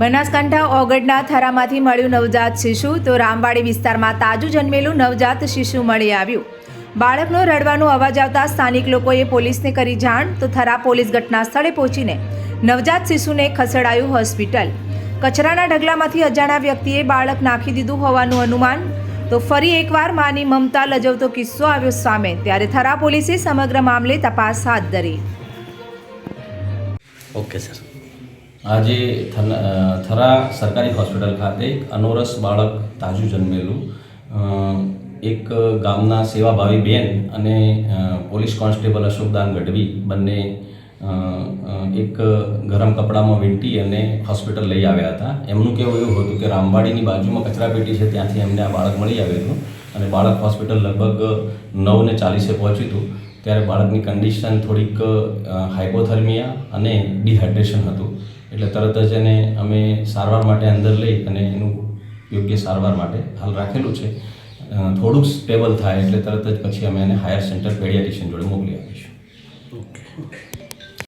બનાસકાંઠા ઓગડના થરામાંથી મળ્યું નવજાત શિશુ, તો રામવાડી વિસ્તારમાં તાજું જન્મેલું નવજાત શિશુ મળી આવ્યું. બાળકનો રડવાનો અવાજ આવતા સ્થાનિક લોકોએ પોલીસને કરી જાણ, તો થરા પોલીસ ઘટના સ્થળે પહોંચીને નવજાત શિશુને ખસેડાયું હોસ્પિટલ. કચરાના ઢગલામાંથી અજાણ્યા વ્યક્તિએ બાળક નાખી દીધું હોવાનું અનુમાન, તો ફરી એકવાર માની મમતા લજવતો કિસ્સો આવ્યો સામે. ત્યારે થરા પોલીસે સમગ્ર મામલે તપાસ હાથ ધરી. ઓકે સર આજે થરા સરકારી હોસ્પિટલ ખાતે એક અનોરસ બાળક તાજું જન્મેલું. એક ગામના સેવાભાવી બેન અને પોલીસ કોન્સ્ટેબલ અશોકદાન ગઢવી બંને એક ગરમ કપડામાં વીંટી અને હોસ્પિટલ લઈ આવ્યા હતા. એમનું કહેવું એવું હતું કે રામવાડીની બાજુમાં કચરાપેટી છે ત્યાંથી એમને આ બાળક મળી આવ્યું અને બાળક હોસ્પિટલ લગભગ નવ ને ચાલીસે પહોંચ્યું હતું. ત્યારે બાળકની કન્ડિશન થોડીક હાઇપોથર્મિયા અને ડિહાઇડ્રેશન હતું. એટલે તરત જ એને અમે સારવાર માટે અંદર લઈ અને એનું યોગ્ય સારવાર માટે હાલ રાખેલું છે. થોડુંક સ્ટેબલ થાય એટલે તરત જ પછી અમે એને હાયર સેન્ટર પેડિયાટિશિયન જોડે મોકલી આપીશું. ઓકે.